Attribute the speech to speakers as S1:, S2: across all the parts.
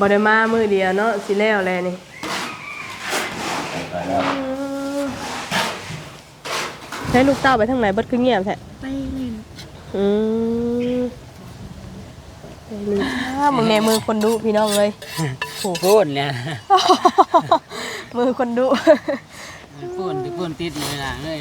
S1: บ่ได้มามื้อเดียวเนาะสิแล้วแลนี่
S2: ไปแล้ว
S1: ใช้ลูกเต้าไปทางไหนเบิดคือเงียบแท้
S3: ไปเล่น
S1: อืมไปเลยอ้ามึงแน่มือคนดุพี่น้องเลยโอ้
S4: พูดเนี่ย
S1: มือคนดุ
S4: พูดที่พูดติดเวลาเลย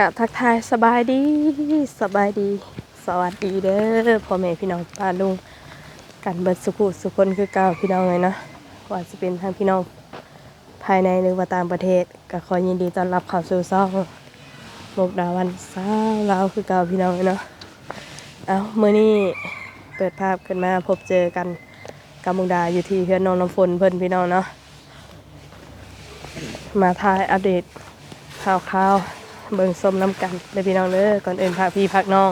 S1: กะทักทายสบายดีสบายดี สวัสดีเด้อพ่อแม่พี่น้องป้าลุงกันเบิดสุขุสุคนคือเก่าพี่น้องเลยเนาะว่าจะเป็นทางพี่น้องภายในหรือว่าต่างประเทศก็ขอยินดีต้อนรับเข้าสู่ซ่องมุกดาวันสาวลาวคือเก่าพี่น้องเลยเนาะเอาเมื่อนี้เปิดภาพขึ้นมาพบเจอกันกับมุกดาอยู่ที่เพื่อนน้องน้ำฝนเพิ่อนพี่น้องเนาะมาทายอัปเดตข่าวๆ เบิ่งส้มน้ำกันเลยพี่น้องเด้อก่อนอื่นพากพี่พักน้อง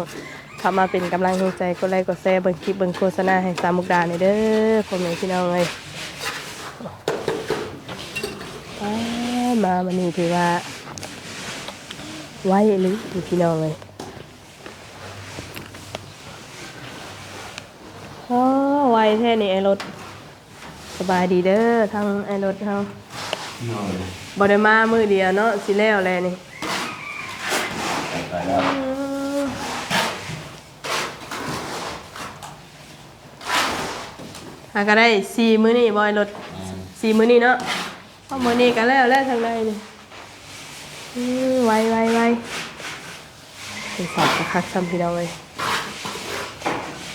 S1: เข้ามาเป็นกำลังใจกดไลค์กดแชร์เบิ่งคลิปเบิ่งโฆษณาให้สามมุกดาหน่อยเด้อผมเองพี่น้องเลยอ่ามาวันนี้ถือว่าไว้หรือพี่น้องเลยอ๋อไวแท้นี่ไอ้รถสบายดีเด้อทางไอ้รถเฮาบ่ได้มามื้อเดียวเนาะสิแล้วแลนี่
S2: ไปแล้ว
S1: หาก็ได้สี่มื้อนี่บอยรถสี่มื้อนี่เนาะเพราะมื้อนี้ก็แล้วแล้วทางในนี่อือไวไวไวเป็นสอบกระคักซ้ำพี่น้องเลย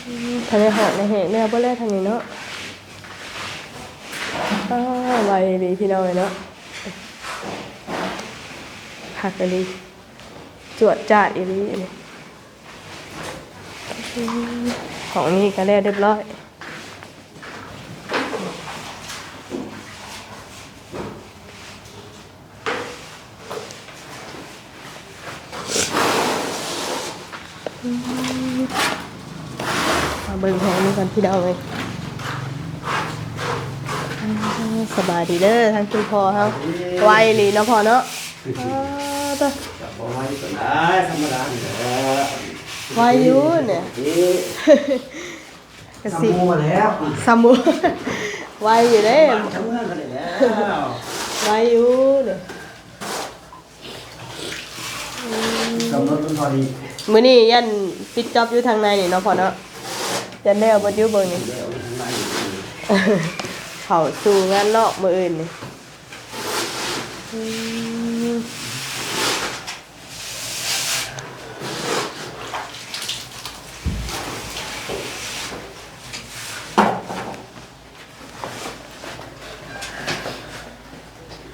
S1: อืมทางในหอดในเหตุเนี่ยบ่อแล้วทางนี้เนาะอ้าวไวดีพี่น้องเลยเนาะคักเลยดีจวดจาดอีหลีของนี้ก็แล้วเรียบร้อย เบิ่งแผงนี้ก่อนพี่ดาวเลยอ่าสบายดีเด้อทางคุณพ่อเฮาไวหลีเนาะพ่อเนาะอ่าเด้อ
S2: บ่ไว้ก็ได้ธรรมดานี่แหละ
S1: ไวอยู่เนี่ย
S2: นี่
S1: กระ
S2: ทำ
S1: สิ
S2: มูมาแล้ว
S1: สมูไวอยู่เด้
S2: ทำเงินกันได้แล้ว
S1: ไวอยู่เนี่ย
S2: กำหนดมันพอดี
S1: มื้อนี้ยันปิดจ็อบอยู่ทางในนี่เนาะพ่อเนาะ ยันแล้วบ่อยู่เบิ่งนี่
S2: เดี๋ยวทางใน
S1: เขาสู่งานนอกมื้ออื่นนี่อืม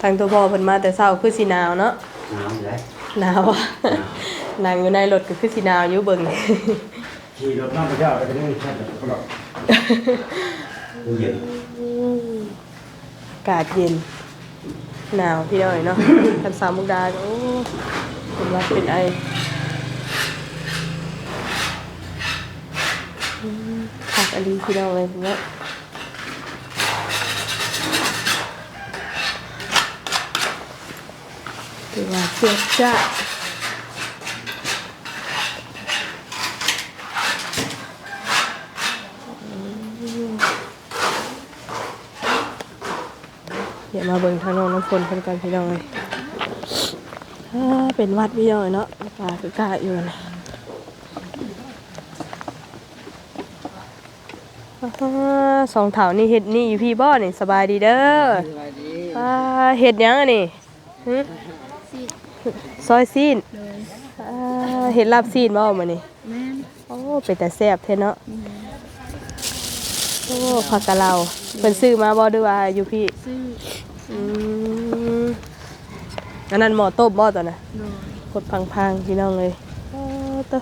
S1: ทางตัวพ่อเพิ่นมาแต่เช้าคือสิหนาวเนาะ
S2: น้ำอยู่ไหน
S1: หนาวอะนั่งอยู่ในรถก็คือสิหนาวอยู่เบิ่ง
S2: ขี่รถน้ำพระเจ้าไปกันนี่แค่แบบก็หรอกเย็น
S1: อากาศเย็น หนาวพี่น้อยเนาะคันสามมุกดาก็โอ้เป็นหวัดเป็นไออืมคักอันนี้พี่น้องเลยเนาะถือว่าเสียจ้า เดี๋ยว มาเบิ่งทางน้องน้ำฝนเพิ่นกันพี่น้องเลยอ่าเป็นวัดพี่น้องเนาะปลาคือกล้าอยู่นะอ่าสองเถานี่เห็ดนี่อยู่พี่บ่อนี่สบายดีเด้อ
S4: สวัสดี
S1: อ่าเห็ดหยังอันนี่หึ
S3: สิ
S1: ซอยซีน
S3: เลย
S1: อ่าเห็ดลาบซีนบ่มื้อนี้
S3: แม่น
S1: โอ้เป็นแต่แซ่บแท้เนาะโอ้ผักกะเหล่าเพิ่นซื้อมาบ่ด้วยว่าอยู่พี่
S3: ซื้อ
S1: อืมอันนั้นหมอต้มบ่ตัวน่ะ
S3: โดย
S1: กดพังๆพี่น้องเลยอ้าวตัว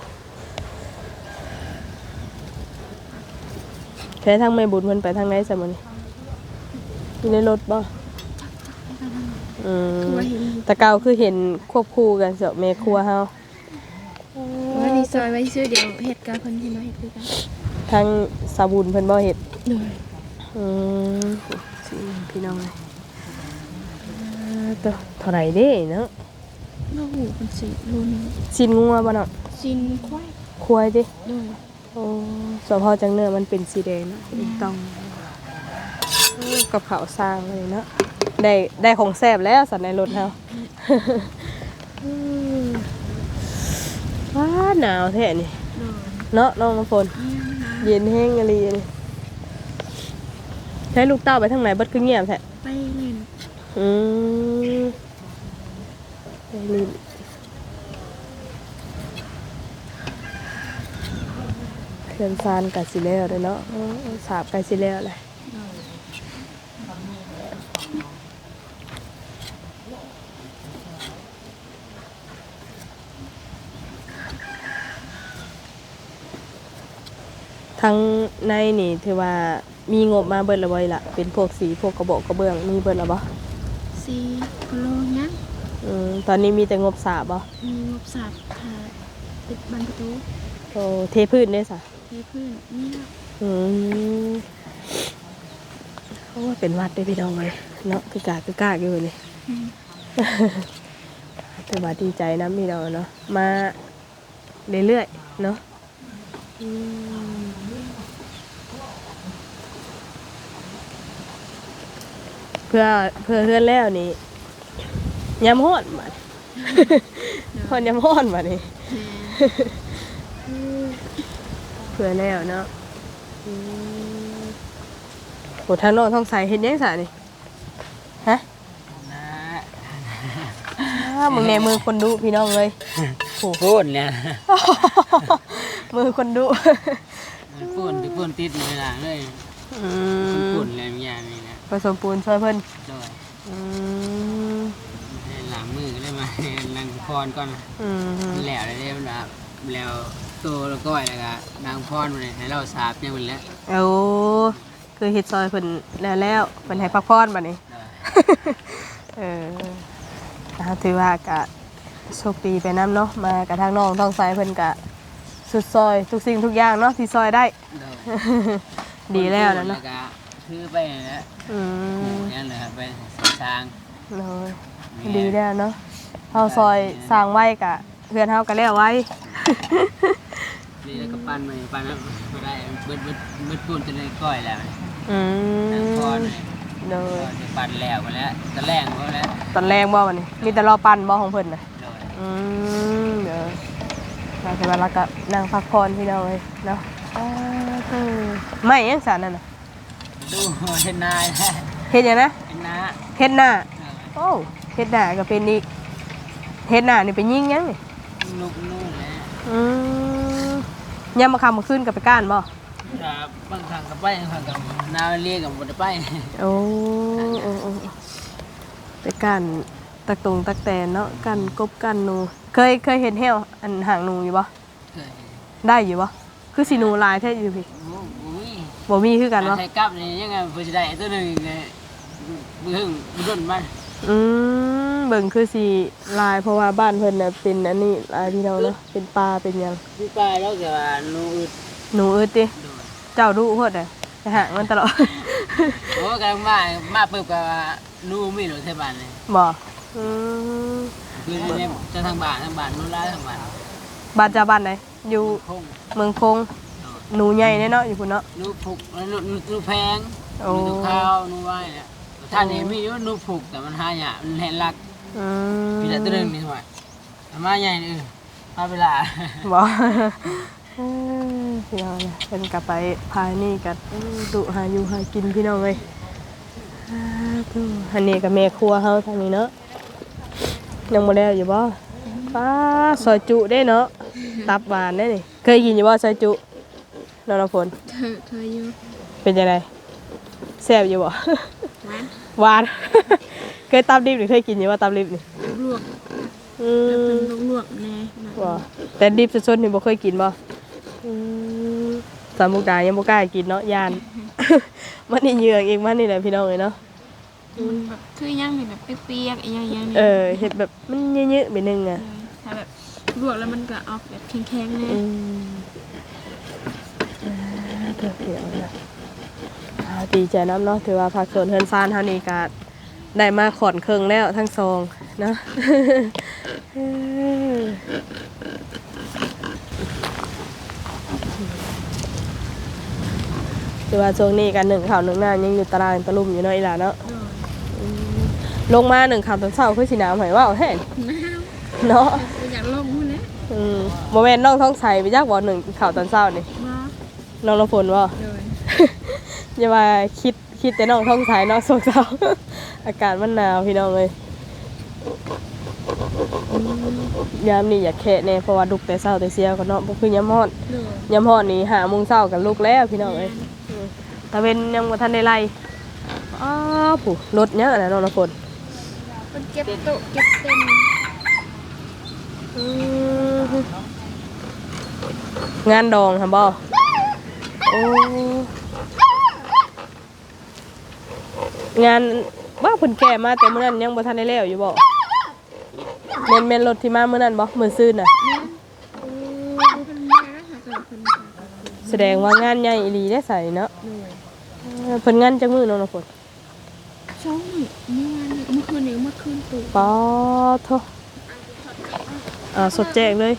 S1: ใช้ทางไม่บุญเพิ่นไปทางไหนสมมุนี่อยู่ในรถบ่อืม
S3: ว่าเห็น
S1: แตะเกาคือเห็นควบคู่กันเสอะแม่ครัวเฮา
S3: ว่าดีซอยไว้ซื้อเดี๋ยวเฮ็ดกับเพิ่นที่มาเฮ็ดคือกัน
S1: ทางสาบุญเพิ่นบ่เฮ็ด
S3: โดย
S1: อืมสิพี่น้องเลยอ่า ตัวเท่าไหร่เด้เนาะ
S3: โอ้โหมันสิรุ่น
S1: สินงัวบ่เนาะ
S3: ซินควาย
S1: ควายดิ
S3: โดย
S1: โอ้สพอจังเนื้อมันเป็นสีแดงเนาะถูกต้องโอ้กับข้าวสร้างเลยเนาะได้ได้ของแซ่บแล้วสันในรถเฮาอืมว้าหนาวแท้นี่
S3: โดย
S1: เนาะน้องน้ำฝน
S3: เยี่ยมนะ
S1: เย็นแห้งอะไรนี่ใช้ลูกเต้าไปทางไหนเบิดคือเงียบแท้
S3: ไปเล่น
S1: อืมได้ลิ้นเพื่อนซานกับสิแล้วเลยเนาะสาบกับสิแล้วเลยทั้งในนี่ถือว่ามีงบมาเบิดละบ่อยละเป็นพวกสีพวกกระบอกกระเบื้องมีเบิดละบ่
S3: ซีโคโลยัง
S1: อืมตอนนี้มีแต่งบสาบบ่
S3: มีงบสับค่ะติดบันประตู
S1: โอ้เทพื้นได้สะ
S3: เทพื้นนี่แล้ว
S1: อืมเขาว่าเป็นวัดได้อพี่น้องเลยเนาะคือกากคือกากอยู่นี่
S3: อืม
S1: ถือว่าดีใจนะพี่น้องเนาะมาเรื่อยๆเนาะอืม พื่อเพื่อเพื่อนแล้วนี่ยำฮ้อนมาฮอนยำฮ้อนมานี่
S3: แม่
S1: เพื่อแล้วเนาะอืมโหทางโน้องท้องใสเห็นยังสานี่ฮะ
S4: นะ
S1: อ้ามึงในมือคนดูพี่น้องเลยโห
S4: พูดเนี่ย
S1: มือคนดู
S4: พูดที่พูดติดอยู่เวลาเลย
S1: อื
S4: พู
S1: ม
S4: ดอะไรอย่างนี้นะ
S1: ผสมปูนช่วยเพิ่น
S4: โดย
S1: อืม
S4: ให้หลังมือก็เลยมา นางพรก่อน
S1: อืม
S4: มันแล้วเลยมันแบบแล้วตัวแล้วก้อยแล้วก็นางพรมาเลยให้เราสาบเนี่ยมันแล้ว
S1: เอาคือเฮ็ดซอยเพิ่นแล้วแล้วเพิ่นให้พักผ่อนบัดนี้เออนะคะถือว่ากะโชคดีไปน้ำเนาะมากระทางน้องท้องใสเพิ่นกะ สุดซอยทุกสิ่งทุกอย่างเนาะที่ซอยได้
S4: โดย
S1: ดีแล้วนะเนาะ
S4: แล้วก็ คือไปแล้ว
S1: อื
S4: ผู
S1: ม
S4: กนั่นเลยไปสร้าง
S1: เลยดีแล้วเนาะเฮาซอยสร้างไว้กะเพื่อนเฮาก็แล้วไว้
S4: นี่แล้วก็ปั้นมาปั้นแล้วไม่ได้เบิดเบิดเบิดปูนจะเลยก้อยแล้ว
S1: อื
S4: นาง
S1: ม
S4: พรเลย
S1: เลย
S4: ก็จะปั่นแล้วมาแล้วตะแรงเขาแล้ว
S1: ตอนแรกบ่วันนี้มีแต่รอปั่นบ่ของเพิ่นน่ะ
S4: โดย
S1: อืมเดี๋ยวมาแต่ว่าเราก็นั่งพักผ่อนพี่น้องเลยเนาะอ้าวเออไม่ยังสารนั่นน่ะ
S4: ดูเห็นนายนะ
S1: เฮ็ดหยังนะ
S4: เห็นนา
S1: เฮ็ดหน้าโอ้เฮ็ดหน้าก็เป็นอีกเฮ็ดหน้านี่ไปยิงยังนี่
S4: ลูกนู่นแหละ
S1: อืมยามมาคำมาขึ้นกับไปก้านบ่
S4: ครับบางครั้งก็ไปบางครั้งก็นาเรียกกับบ่ได้ไป
S1: โอ้โอ้โอ้ไปก้านตักตรงตักแตนเนาะกันกบกันหนู เคยเคยเห็นแฮวอันหางหนูอยู่บ่
S4: เคย
S1: ได้อยู่บ่คือสิหนูลายแท้อยู่พี่
S4: โอ้โห
S1: บ่มีคือกันบ่
S4: ใช้กับนี่ยังไงเพื่อจะได้ตัวหนึ่งไงเบิ่งรุ่นมัน
S1: อืมเบิ่งคือสิลายเพราะว่าบ้านเพิ่นน่ะเป็นอันนี้ลายพี่น้องเนาะเป็นปลาเป็นหยัง
S4: พี่ไปแล้วก็ว่านูอึด
S1: หนูอึดติ
S4: โดย
S1: เจ้าดุโพดอะไปหามันตลอด
S4: โอ้กำลังมามาปุ๊บก็ว่านูมีรถเทศบาลเลย
S1: บ่อืม
S4: คือเนี่ยจะทางบ้านทางบ้านนู้นล่าทางบ้าน
S1: บ้านเจ้าบ้านไหนอยู่
S4: คง
S1: เมืองคง หนูใหญ่แน่เนาะอยู่พุ่นเนาะ
S4: นูผูกแล้วนูนูแพง
S1: โอ้
S4: นูข้าวนูไหวเนี่ยท่านเห็นมีอยู่นูผูกแต่มันหายากมันเห็นรัก
S1: อืม
S4: พี่ละตัวหนึงนี่หน่อยอามาใหญ่นี่เออมาเวลา
S1: บ่เออพี่น้องเนี่ยเพิ่นกลับไปพายนี่กันดุหาอยู่หากินพี่น้องเอ้ยอ่าตู้อันนี้ก็แม่ครัวเฮาทางนี้เนาะยังบ่แล้วอยู่บ่ป้าซอยจุได้เนาะตับหวานได้นี่เคยกินอยู่บ่ซอยจุ น้องน้ำฝน
S3: เธอเธออยู่
S1: เป็นยังไงแซ่บอยู่บ่
S3: หวาน
S1: หวาน เคยตับดิบหรือเคยกินอยู่ว่าตับดิบนี่
S3: ลวก
S1: อื
S3: แล้วเป็น
S1: ม
S3: ลวกๆแน่นะ
S1: บ่แต่ดิบสดๆนี่บ่เคยกินบ่อืมสามมุกดายังบ่กล้ากินเนาะย่าน มันนี่เหยือกเองมันนี่แหละพี่น้องเอ้ยเนาะ
S3: มันแบบคือยังมีแบบเปียกๆอีหยังๆนี่
S1: เออเฮ็ดแบบมันเยอะๆไปหนึงอะ
S3: ถ้าแบบลวกแล้วมันก็ออกแบบแข็งๆเลย
S1: อืมอ่า เดี๋ยวเดี๋ยวนะอ่าดีใจน้ำเนาะถือว่าภาคส่วนเฮือนซานเฮานี่ก็ได้มาขอนเคิงแล้วทั้งสองเนาะ เออคือว่าช่วงนี้กันหนึ่งข่าวหนึ่งหน้ายังอยู่ตารางตะลุ่มอยู่เนาะอีหล่ะเนาะ
S3: โดย
S1: ลงมาหนึ่งข่าวตอนเช้าคือสีน้ำหอยว่าวแห้ง
S3: หนาว
S1: เนาะ
S3: อยากลงพุ่นนะ
S1: อืมโมเมนต์น้องท้องใสไปยากบ่หนึ่งข่าวตอนเช้านี่
S3: บ่
S1: น้องละฝนว่า
S3: โดย
S1: อย่ามาคิดคิดแต่น้องท้องใสน้องโศกเศร้า อากาศมันหนาวพี่น้องเลยอืมยามนี่อยากแคะแน่เพราะว่าลุกแต่เช้าแต่เสียก็เนาะบ่คือยามฮอด
S3: โดย
S1: ยามฮอดนี่หาโมงเช้ากันลุกแล้วพี่น้องเอ้ยอืมตะเวนยังบ่ทันได้ไล่อ้าวผู้รถเยอะนะน้องละฝน
S3: มันเก็บโต๊ะเก็บเต็ม
S1: อืมงานดองค่ะบ่ โอ้งานว่าเพิ่นแก่มาแต่มื้อนั้นยังบ่ทันได้แล้วอยู่บ่แม่นแม่นรถที่มามื้อนั้นบ่มื้อซื่นน่ะ
S3: โอ้เป็นมาหาเกิดคนค่ะ
S1: แสดงว่างานใหญ่อีหลีได้ใส่เนาะ
S3: โดย
S1: เออเพิ่นงานจักมื้อน้องน้ำฝน
S3: ช่องนี่เมื่อวานนี่เมื่อคืนนี่เมื่อคืนตู่
S1: ปอโทอ่าสดแจกเลย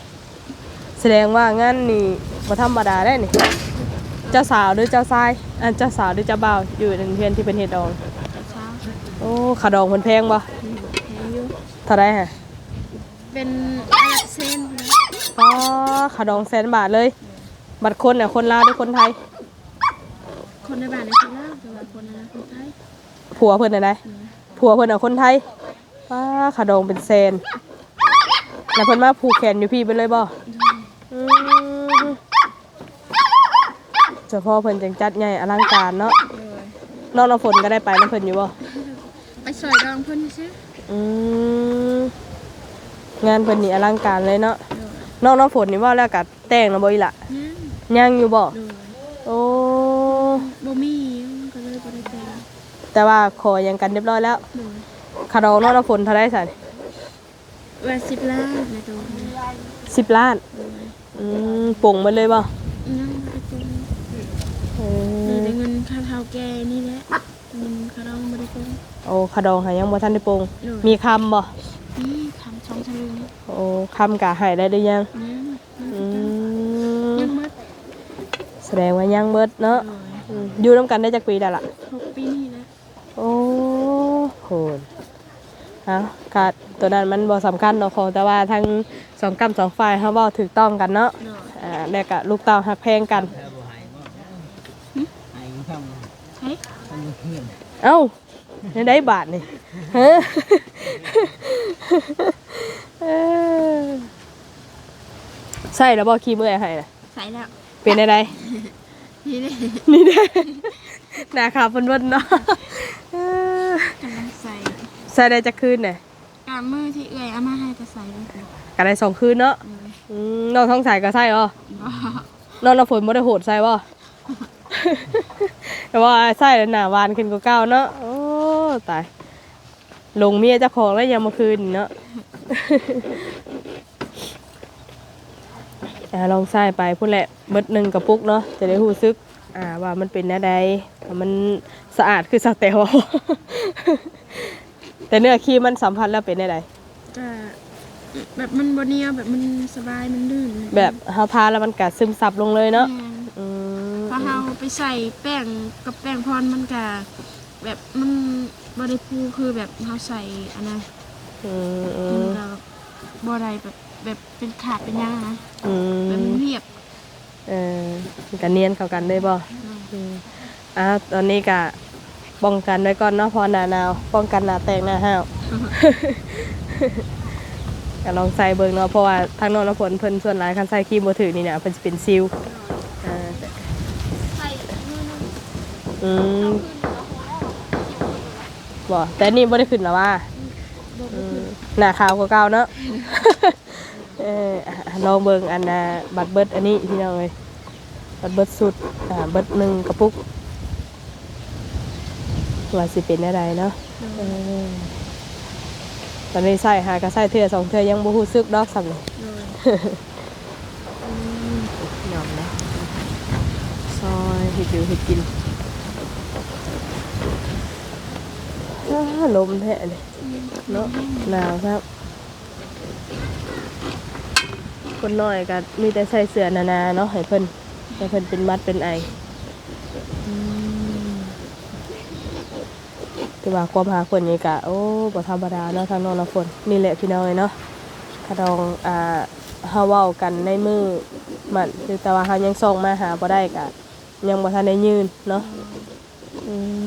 S1: แสดงว่างานนี่บ่ธรรมดาได้นี่เจ้าสาวหรือเจ้าชายอ่าเจ้าสาวหรือเจ้าบ่าวอยู่ในเพื่อนที่เป็นเฮ็ดดอง
S3: เช้า
S1: โอ้ขาดองเพิ่นแพงบ่
S3: แพงอยู่
S1: เท่าไรฮะ
S3: เป็นอาราเซนนะ
S1: อ๋อขาดองแสนบาทเลย บัตรคนน่ะคนลาวหรือคนไทย
S3: คนในบ้านในคนลาวแต่ว่าคนในคนไทย
S1: ผัวเพิ่นน่ะได้ผัวเพิ่นน่ะคนไทยป้าขาดองเป็นแสนแล้วเพิ่นมาผูกแขนอยู่พี่ไปเลยบ่อืม เจ้าพ่อเพิ่นจังจัดใหญ่อลังการเนาะ
S3: โดย
S1: น้องน้ำฝนก็ได้ไปน้ำเพิ่นอยู่บ่
S3: ไปซอยดองเพิ่นใช่
S1: อืมงานเพิ่นนี่อลังการเลยเนาะ
S3: โดย
S1: น้องน้ำฝนนี่ว่าแล้วก็แต่งแล้วบ่อีหละ
S3: นั่น
S1: ยังอยู่บ่
S3: โดย
S1: โอ้
S3: บ่มีมันก็เลยบ่ได้แต่ง
S1: แต่ว่าขอยังกันเรียบร้อยแล้ว
S3: โดย
S1: คาดองน้องน้ำฝนเท่าไรสัน
S3: ว่าสิบล้านในตัวนี้
S1: สิบล้าน
S3: โดย
S1: อืมปลงหมันเลยบ่
S3: นั่งไปตรง
S1: เอ
S3: นี่
S1: อ
S3: ได้เงินค่าเท่า แกนี่แหละเงินค่าดองบ่ได้ตรง
S1: โอ้คาดองหายังบ่ทันได้ปลง
S3: โดย
S1: มีคำบ่
S3: นี่คำสองฉลึง
S1: โอ้คำกะใหายได้หรือยัง
S3: นั่น
S1: อืม
S3: ยังหมด
S1: แสดงว่ายังเบิดเนาะ
S3: โดย
S1: อืมอยู่น้ำกันได้จักปีแล้วล่ะ
S3: หกปีนี่แหละ
S1: โอ้โหนเอากะตัวนั้นมันบ่สำคัญเนาะขอแต่ว่าทั้งสองกรรมสองฝ่ายเขาเว้าถูกต้องกันเนาะ
S3: โดย
S1: อ่าแล้วก็ลูกเต้าหักแพงกัน
S4: แล้วบ่หายบ่หายทำ
S3: ใช่
S4: ทำเพื่อน
S1: เอ้าได้ได้บาทนี่ฮะเอ้อใช่แล้วบอกคีเมื่อยให้นะ
S3: ใส่แล้ว
S1: เป็นอะไร
S3: นี่เลย
S1: นี่เด้อหนาขาวบนๆเนาะเอ้อกำ
S3: ลังใส่
S1: ใส่ได้จะคืนน่ะ
S3: กามือที่เอื้อยเอามาให้ก็ใส่เลย
S1: กันได้สองคืนเนาะ
S3: โดย
S1: อืมน้องท้องใส่ก็ใส่อ๋อ
S3: บ่
S1: น้องน้ำฝนไม่ได้โหดใส่บ่ แต่ว่าใส่แล้วหนาวานขึ้นกว่าเก่าเนาะโอ้ตายลงเมียเจ้าของแล้วยังมาคืนเนาะ อ่าลองใส่ไปพูดแหละเบิดหนึ่งกระปุกเนาะจะได้หูซึก อ่าว่ามันเป็นอะไรมันสะอาดคือสเตลแต่เนื้อขี้มันสัมผัสแล้วเป็นอะไร
S3: ก็แบบมันบ่เหนียวแบบมันสบายมันลื่น
S1: แบบเฮาทาแล้วมันกัดซึมซับลงเลยเนาะ
S3: แม่น
S1: อืม
S3: พอเฮา ไปใส่แป้งกับแป้งพรมันก็แบบมันบ่ได้พูคือแบบเฮาใส่อันนั้น
S1: อืมอื
S3: มัน
S1: ม
S3: ก็บ่ได้แบบแบบเป็นขาดเป็นหยังนะ
S1: อื
S3: แบบ
S1: ม
S3: มันเรียบ
S1: เออกันเนียนเข้ากันได้บ่อืมอะตอนนี้ก็ป้องกันไว้ก่อนเนาะพอหนาหนาวป้องกันหนาแตกหนาห้าว ก็ลองใส่เบิ่งเนาะเพราะว่าทางโนนำผลเพิ่นส่วนหลายคันใส่ครีมบ่ถือนี่เนี่ยเพิ่นสิเป็นซิล อื
S3: ม
S1: บ่แต่นี่บ่ได้ขึ้นแล้วว่า
S3: บ่
S1: อื
S3: บ่
S1: มหน้าขาวกว่าเก่าเนาะเอออะลองเบิ่งอันน่ะบัตรเบิดอันนี้พี่น้องเอ้ยบัตรเบิดสุดอ่าเบิดหนึ่งกระปุกว่าสิเป็นอะไรเนาะเออตอนนี้ใส่หากระใส่เทื่อสองเทื่อยังบ่ฮู้สึกดอกสำเลย
S3: โดย
S1: ยอมนะซอยเห็ดอยู่เห็ดกินเอ อ้า ลมแท้เลยเนาะหนาวครับ คนน้อยก็มีแต่ใส่เสื้อหนาเนาะให้เพิ่นให้เพิ่นเป็นมัดเป็นไอแต่ว่าความหาคนนี่กะโอ้บ่ธรรมดาเนาะทางน้องน้ำฝนนี่แหละพี่น้อยเนาะถ้าดองอ่าเฮาเว้ากันในมือมันแต่ว่าเฮายังส่งมาหาบ่ได้กะยังบ่ทันได้ยืนเนาะอืม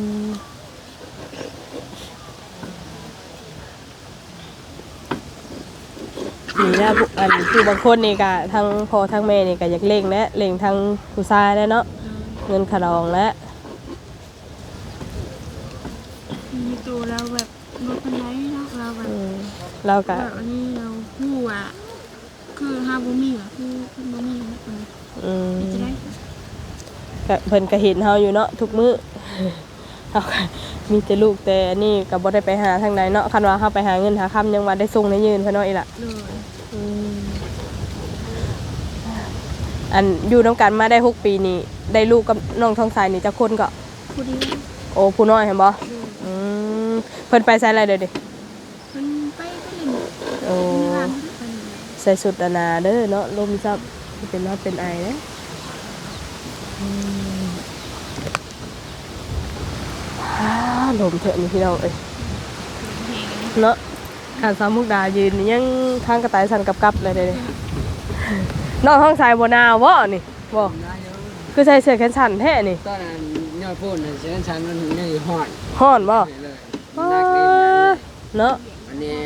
S1: นี่แหละผู้อันผู้บางคนนี่ก็ทั้งพ่อทั้งแม่นี่ก็อยากเล่งและเล่งทั้งผู้ชายแล้วเนาะเงินขะดองและ
S3: มีตัวเราแบบบ่ปานใดเนาะเราแบบ
S1: อืมเราก็
S3: แบบอันนี้เราฮู้ว่าคือฮาบ่มีอะคือเพิ่นบ่มีนะเพิ่น
S1: อืม
S3: จะได้
S1: ก็เพิ่นก็เห็นเฮาอยู่เนาะทุกมื้อ เฮาก็มีแต่ลูกแต่อันนี้ก็บ่ได้ไปหาทางใดเนาะคันว่าเฮาไปหาเงินหาคำยังว่าได้ส่งได้ยืนเพิ่นเนาะอีหล่ะ
S3: เลย
S1: อืมอันอยู่นํกันมาได้หกปีนี่ได้ลูกกับน้องทองสายนี่จักคนก็
S3: ผู้เดียว
S1: โอ้ผู้น้อยเห็นบ่
S3: เลย
S1: อืมเพิ่นไปไสอะไรเด้อดิ
S3: เพิ่นไปไปเล่น
S1: โอ้
S3: ในร้านเพิ่น
S1: ใส่สุดอานาเด้อเนาะลมซับเป็นมาเป็นไอนะอืม อ่าลมเถอะนี่พี่น้องเอ้ย
S3: เพลงอันนี้
S1: เนาะการสามมุกดายืนนี่ยังข้างกระต่ายสั่นกับกับเลยเด้นี่น้องห้องชายบนาวะนี่บ่คือใส่เสื้อแขนสั้นแท้นี่
S4: ตอนนั้นยอดพูดน่ะเสียงฉันมันไม่หอด
S1: ฮ้อนบ่
S4: เลย
S1: ว้า
S4: นักเล่นนั่นเลย
S1: เนาะ
S4: วันนี้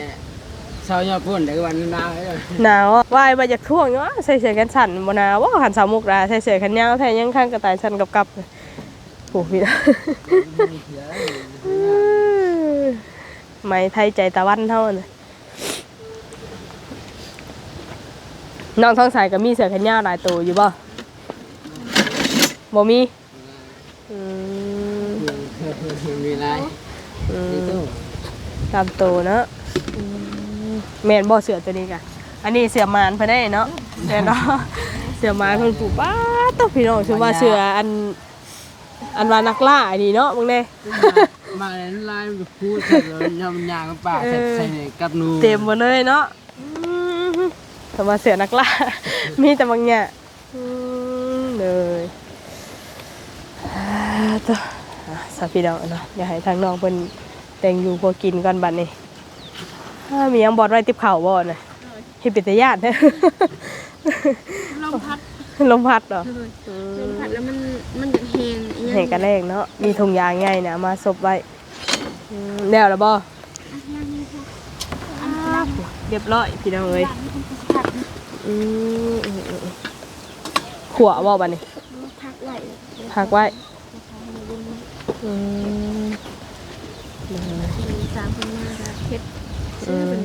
S4: เช้ายอดพูดแต่วันหนาวเลย
S1: หนาวอะวายมาจากท่วงเนาะใส่เสื้อแขนสั้นบนาวะหันสามมุกดาใส่เสื้อแขนยาวแท้ยังข้างกระต่ายสั่นกับกับเลย โอ้พี่น้องไหมไทยใจตะวันเท่านั้นน้องท้องสายก็มีเสือแขนยาวหลายตัวอยู่บ่บ่มีอืม
S4: มีอะไร
S1: อื
S4: มี
S1: ม
S4: ตู้
S1: ตามตัวเนาะอืมแม่นบ่เสือตัวนี้กะอันนี้เสือมานเพิ่นได้เนาะแม่นเนาะเสือมานเพิ่นปลูกป้าดต้องพี่น้องชื่อว่าเสืออัน อันว่านักล่าอันนี้เนาะมึงเด้
S4: มาในลายมันพูดใส่เลยยำยางกับปากใส่ใส่กับนู
S1: เต็มหมดเลยเนาะอืมทำมาเสือนักล่า มีแต่บางอย่างอืมเลยอ่าตัวอะสาพี่น้องเนาะอย่าให้ทางน้องเพิ่นแต่งอยู่พอกินก่อนบัดนี้อ่ามียังบอดไว้ติบเข่าวบ่น่ะเฮ็ดเป็นตาญาติเด้อ
S3: ลมพัด
S1: ลมพัดเหรอ
S3: เลย
S1: อื
S3: ล
S1: ม
S3: มพัดแล้วมันมันจะแหง อีหยัง
S1: เห็นกันแรกเนาะมีถุงยางใหญ่นะมาซบไว้อืมแล้วล่ะบ่
S3: อะยังมีพวกอันนั้น
S1: เรียบร้อยพี่น้องเอ้ย
S3: ร้านนี้มันก็พัดนะ
S1: อืมอืมอืมขัวบ่บัดนี้
S3: พักไว้
S1: พักไว้อืม
S3: สามคนมาครับเพชรเสื้อเป็น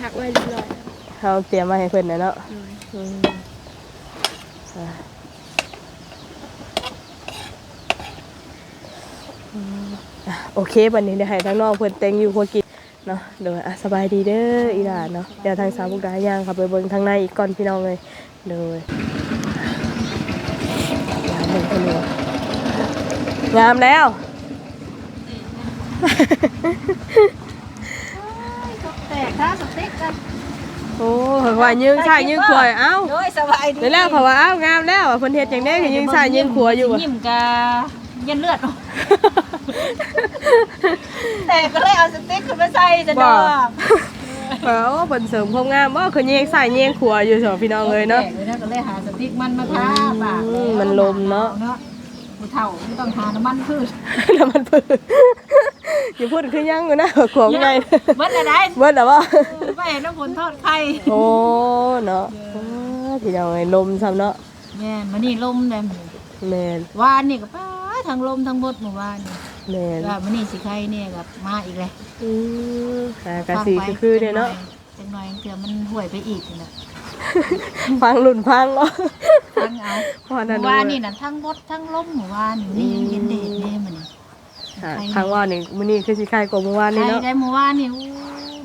S3: พักไว้เรียบร้อยแล้ว
S1: เขาเตรียมมาให้เพิ่นนะเนาะ
S3: เลย
S1: อืมอะอืมอะ โอเคบัดนี้เดี๋ยวให้ทางน้องเพิ่นแต่งอยู่ครัวกินเนาะเดี๋ยวอะสบายดีเด้ออีหลานเนาะเดี๋ยวทางสาวบุกดาย่างเขับไปเบิ่งทางในอีกก่อนพี่น้องเลยเดี๋ยวย่างเบิ่งเพิ่นดูงามแล้ว
S5: แตกถ้าสเต็กกัน
S1: โอ้เพิ่นว่ายืงใช่ยืงขวายเอ้า
S5: โดยสบายดี
S1: เดี๋ยวแล้วเพราะว่าอ้าวงามแล้วอะเพิ่นเฮ็ดจังได๋ก็ยืงใช่ยืงขัวอยู่อะ
S5: ยิ้มกะเย็นเลือดออก แต่ก็เลยเอาสเต็กขึ้นมาใส่จะดอก
S1: เออเพิ่นเสริมความงามบ่คือแยงใส่แยงขัวอยู่สองพี่น้องเลยเนาะ
S5: แตกเลยนะก็เลยหาสเต็กมันมาทาปาก
S1: อืมมันลมเนาะ
S5: ผู้เฒ่าไม่ต้องทาน้ำมันพืช
S1: น้ำมันพืชอย่าพูดคือยังอยู่นะขวงไง
S5: เบิ้ลอะไร
S1: เบิดแล้วบ่
S5: ไปเห็นน้ำฝนทอดไข่
S1: โอ้เนาะอ้าพี่น้องเอ้ยลมซ้ำเนาะ
S5: แม่นมานี่ลมเลย
S1: แม่น
S5: วานนี่ก็ป้าทั้งลมทั้งบดหมู่บ้านนี่
S1: แม่น
S5: ก็มานี่สิไข่เนี่ยกับมาอีกเลย
S1: อืมหากะสีคือๆเด้เนาะ
S5: จังหน่อยเกือมันห่วยไปอีกนะ
S1: ฟังรุ่นพังเนาะ
S5: ทั้งเอา
S1: พอนั่น
S5: หมู่บ้านนี่นะทั้งบดทั้งลมหมู่บ้านนี่ยังเย็นเด็ดเนี่ยมัน
S1: อ่าทางว่านี่มื้อนี้คือสิคล้ายกว่าเมื่อวาน
S5: ใคร
S1: นี่เนาะ
S5: ได้หมู่บ้านนี่อู้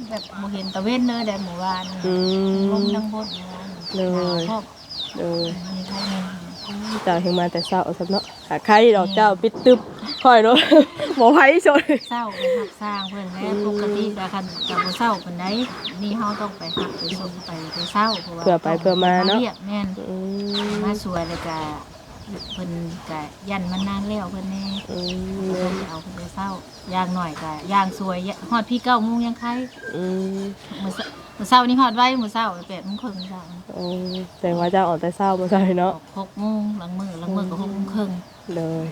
S5: แบบบ่เห็นตะเว้นเลยได้หมู่บ้านนี่
S1: อื
S5: ลม
S1: ม
S5: ทั้งบดหมู่บ้าน
S1: เลย
S5: หนาวพวก
S1: เออ
S5: มีใครเนี่ย
S1: เจ้าเฮงมาแต่เช้าสำเนาะหาใครดอกเจ้าปิดตึบคอยเนาะบ่ไผชน
S5: เศร้าไปหักสร้างเพิ่นแล้วปกติก็คันกับบ่เศร้าปานใดนี่เฮาต้องไปหักไปส่งไปไปเศร้าเพราะว่า
S1: เพื่อไปเพื่อมาเนาะ
S5: รียกแม่น
S1: อืม
S5: มาสวยแล้วก็เพิ่นก็ยันมันนานแล้วเพิ่นแน่
S1: อื
S5: เพิ่น
S1: ม
S5: จะเอาเพิ่นไปเศร้าอย่างหน่อยก็ย่างสวยฮอดพี่เก้าโมงยังใคร
S1: อืม
S5: มื้อเช้า มื้อเช้านี่ฮอดไว้มื้อเช้า8:30นเช้า
S1: โอ้แสดงว่าเจ้าออกแต่เช้าบ่ใช่เนาะ
S5: หกโมงหลังมื้อหลังมื้อก็6โมงครึ่ง
S1: เลย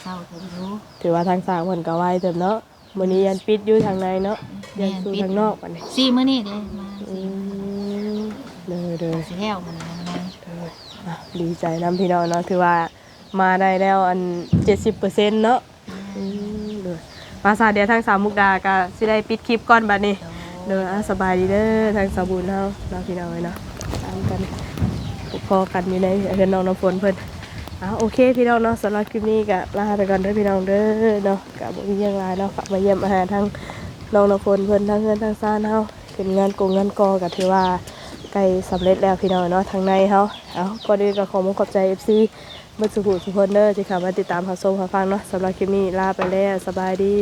S5: เช้าเพิ่นรู้
S1: ถือว่าทางสร้างเพิ่นก็ไวเติมเนาะมื้อนี้ยันปิดอยู่ทางในเนาะยันสู่ทางนอกบัดนี้
S5: สี่มื้อนี้เด้มา
S1: อื
S5: สี่
S1: มเลยเลย
S5: สิแล้วมันนะ
S1: อะดีใจนํพี่น้องเนาะถือว่ามาได้แล้วอัน 70%เนาะอืมเลยมาซาเดียวทางสามมุกดาก็สิได้ปิดคลิปก่อนบัดนี้ เด้อะสบายดีเด้อทางสาวบุญเฮาเนาะพี่น้องเอ้ยเนาะตามกันพอกันอยู่ในเฮือนน้องน้ำฝนเพิ่นอะโอเคพี่น้องเนาะสำหรับคลิปนี้ก็ลาไปก่อนเด้อพี่น้องเด้อเนาะก็บ่มีหยังลายเนาะฝากมาเยี่ยมอาหารทางน้องน้ำฝนเพิ่นทางเฮือนทางซ่านเฮาเป็นงานกงงานกอก็ถือว่าใกล้สำเร็จแล้วพี่น้องเนาะทางในเฮาเอาก่อนอื่นก็ขอขอบขอบใจ FC เบิดสุขุสุขคนเด้อที่ข้ามาติดตามรับชมรับฟังเนาะสำหรับคลิปนี้ลาไปแล้วสบายดี